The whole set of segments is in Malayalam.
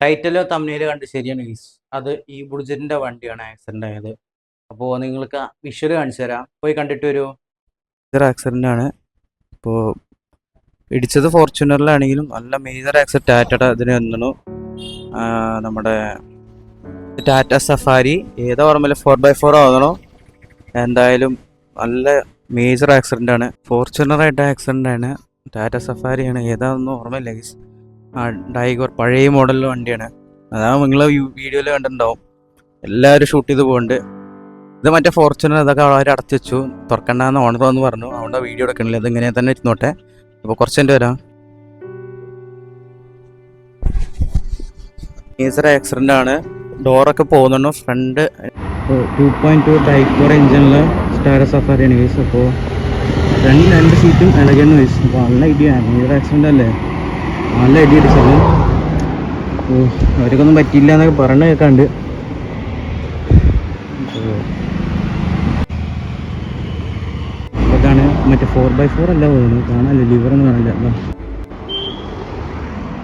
ടൈറ്റിലോ തമ്മിലോ കണ്ട് ശരിയാണ് ഗീസ് അത് ഈ ബുൾജറ്റിന്റെ വണ്ടിയാണ് ആക്സിഡന്റ് ആയത്. അപ്പോൾ നിങ്ങൾക്ക് വിഷ്വൽ കാണിച്ചു തരാം. പോയി കണ്ടിട്ട് വരൂ. മേജർ ആക്സിഡന്റ് ആണ്. ഇപ്പോൾ ഇടിച്ചത് ഫോർച്യൂണറിലാണെങ്കിലും നല്ല മേജർ ആക്സിഡന്റ് ടാറ്റയുടെ ഇതിന് വന്നു നമ്മുടെ ടാറ്റ സഫാരി ഏതാ ഓർമ്മയില്ല ഫോർ ബൈ ഫോർ ആകണോ എന്തായാലും നല്ല മേജർ ആക്സിഡന്റ് ആണ്. ഫോർച്യൂണറായിട്ട് ആക്സിഡന്റ് ആണ്. ടാറ്റ സഫാരിയാണ് ഏതാണെന്ന് ഓർമ്മയില്ല ഗീസ് ആ ഡൈഗോർ പഴയ മോഡലിലെ വണ്ടിയാണ്. അതാണ് നിങ്ങൾ വീഡിയോയിൽ കണ്ടിട്ടുണ്ടാവും. എല്ലാവരും ഷൂട്ട് ചെയ്ത് പോകുന്നുണ്ട് ഇത് മറ്റേ ഫോർച്യൂണർ അതൊക്കെ അവർ അടച്ചു വെച്ചു. തുറക്കണ്ടെന്ന് ഓണർ എന്ന് പറഞ്ഞു. അതുകൊണ്ട് വീഡിയോ എടുക്കണില്ല. ഇതിങ്ങനെ തന്നെ ഇരുന്നോട്ടെ. അപ്പോൾ കുറച്ച് എന്റെ വരാം. മേജർ ആക്സിഡന്റ് ആണ്. ഡോറൊക്കെ പോകുന്നുണ്ട്. Front two point two Dicor എഞ്ചിനിൽ സ്റ്റാർ സഫാരിയാണ് കേസ് അപ്പോൾ രണ്ട് രണ്ട് സീറ്റും ഇളകിയെന്ന് വെച്ചു അപ്പോൾ നല്ല ഐഡിയ മേജർ ആക്സിഡന്റ് അല്ലേ? നല്ല അടി അടിച്ചത്. ഓ അവർക്കൊന്നും പറ്റിയില്ല എന്നൊക്കെ പറഞ്ഞ കേൾക്കാണ്ട് ഇതാണ് മറ്റേ ഫോർ ബൈ ഫോർ അല്ല തോന്നുന്നു. ലിവർ ലിവറൊന്നും കാണില്ല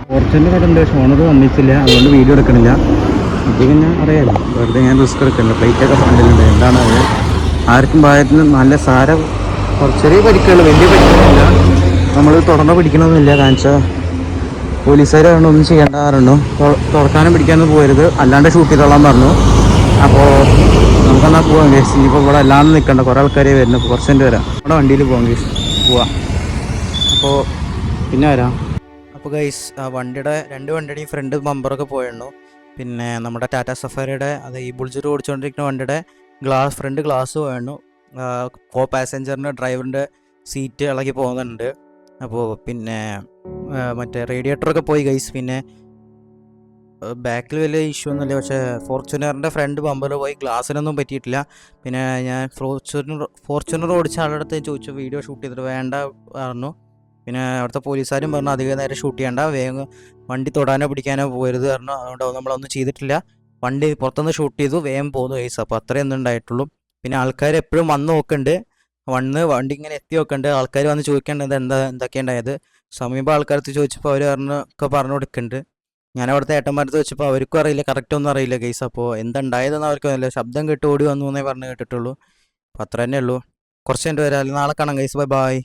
ഫോർച്യൂണർ കട ഉണ്ട്. പക്ഷെ ഓണർ അതുകൊണ്ട് വീഡിയോ എടുക്കണില്ല. ഇതിങ്ങനെ പിന്നെ അറിയാലോ. വെറുതെ ഞാൻ റിസ്ക് എടുക്കണില്ല പ്ലേറ്റൊക്കെ ഫ്രണ്ടിലുണ്ട് എന്താണ് അത്? ആർക്കും ഭാഗത്തിന് നല്ല സാര ചെറിയ പരിക്കുകൾ വലിയ പരിക്കുകളില്ല നമ്മൾ തുടർന്ന് പിടിക്കണമെന്നില്ല കാണിച്ചാൽ പോലീസുകാർ പറഞ്ഞു ഒന്നും ചെയ്യേണ്ട പറഞ്ഞു തുറക്കാനും പിടിക്കാനും പോകരുത്. അല്ലാണ്ട് ഷൂട്ട് ചെയ്തോളാൻ പറഞ്ഞു. അപ്പോൾ നമുക്കെന്നാൽ പോവാം കേസ് ഇനിയിപ്പോൾ ഇവിടെ അല്ലാണ്ട് നിൽക്കണ്ട കുറേ ആൾക്കാരെ വരുന്നു. ഇപ്പോൾ കുറച്ച് വരാം. നമ്മുടെ വണ്ടിയിൽ പോവാം കേസ് പോവാം. അപ്പോൾ പിന്നെ വരാം. അപ്പോൾ ഗൈസ് വണ്ടിയുടെ രണ്ട് വണ്ടിയുടെയും ഫ്രണ്ട് ബമ്പറൊക്കെ പോയിരുന്നു പിന്നെ നമ്മുടെ ടാറ്റ സഫാരിയുടെ അത് ഈ ബുൾജറ്റ് ഓടിച്ചുകൊണ്ടിരിക്കുന്ന വണ്ടിയുടെ ഗ്ലാസ് ഫ്രണ്ട് ഗ്ലാസ് പോയിരുന്നു കോ പാസഞ്ചറിന്റെ ഡ്രൈവറിന്റെ സീറ്റ് ഇളകി പോകുന്നുണ്ട്. അപ്പോൾ പിന്നെ ആ, മറ്റേ റേഡിയേറ്ററൊക്കെ പോയി ഗൈസ് പിന്നെ ബാക്കിൽ വലിയ ഇഷ്യൂ ഒന്നുമില്ല. പക്ഷേ ഫോർച്യൂണറിന്റെ ഫ്രണ്ട് ബമ്പർ പോയി. ഗ്ലാസ്സിനൊന്നും പറ്റിയിട്ടില്ല. പിന്നെ ഞാൻ ഫോർച്യൂണർ ഫോർച്യൂണർ ഓടിച്ച ആളുടെ അടുത്ത് ചോദിച്ചു വീഡിയോ ഷൂട്ട് ചെയ്തിട്ട് വേണ്ട പറഞ്ഞു. പിന്നെ അവിടുത്തെ പോലീസുകാരും പറഞ്ഞു അധികം നേരം ഷൂട്ട് ചെയ്യേണ്ട. വേഗം വണ്ടി തൊടാനോ പിടിക്കാനോ പോരുത് പറഞ്ഞു. അതുകൊണ്ട് നമ്മളൊന്നും ചെയ്തിട്ടില്ല. വണ്ടി പുറത്തുനിന്ന് ഷൂട്ട് ചെയ്തു. വേഗം പോകുന്നു കേസ് അപ്പോൾ അത്രയും ഒന്നും ഉണ്ടായിട്ടുള്ളൂ. പിന്നെ ആൾക്കാർ എപ്പോഴും വന്ന് നോക്കുന്നുണ്ട്. വന്ന് വണ്ടി ഇങ്ങനെ എത്തി നോക്കുന്നുണ്ട്. ആൾക്കാർ വന്ന് ചോദിക്കേണ്ടത് എന്താ എന്തൊക്കെയാണ് ഉണ്ടായത്? സമീപ ആൾക്കാരത്ത് ചോദിച്ചപ്പോൾ അവർ പറഞ്ഞൊക്കെ പറഞ്ഞു കൊടുക്കുന്നുണ്ട് ഞാൻ അവിടുത്തെ ഏട്ടന്മാരത്ത് ചോദിച്ചപ്പോൾ അവർക്കും അറിയില്ല കറക്റ്റ് ഒന്നും അറിയില്ല കേസ് അപ്പോൾ എന്തുണ്ടായതെന്ന് അവർക്കും അറിയില്ല. ശബ്ദം കേട്ട് ഓടി വന്നു എന്നേ പറഞ്ഞ് കേട്ടിട്ടുള്ളൂ. അപ്പോൾ അത്ര തന്നെ ഉള്ളൂ. കുറച്ച് എന്റെ വരാം. നാളെ കാണാം കേസ് ബൈ ബായ്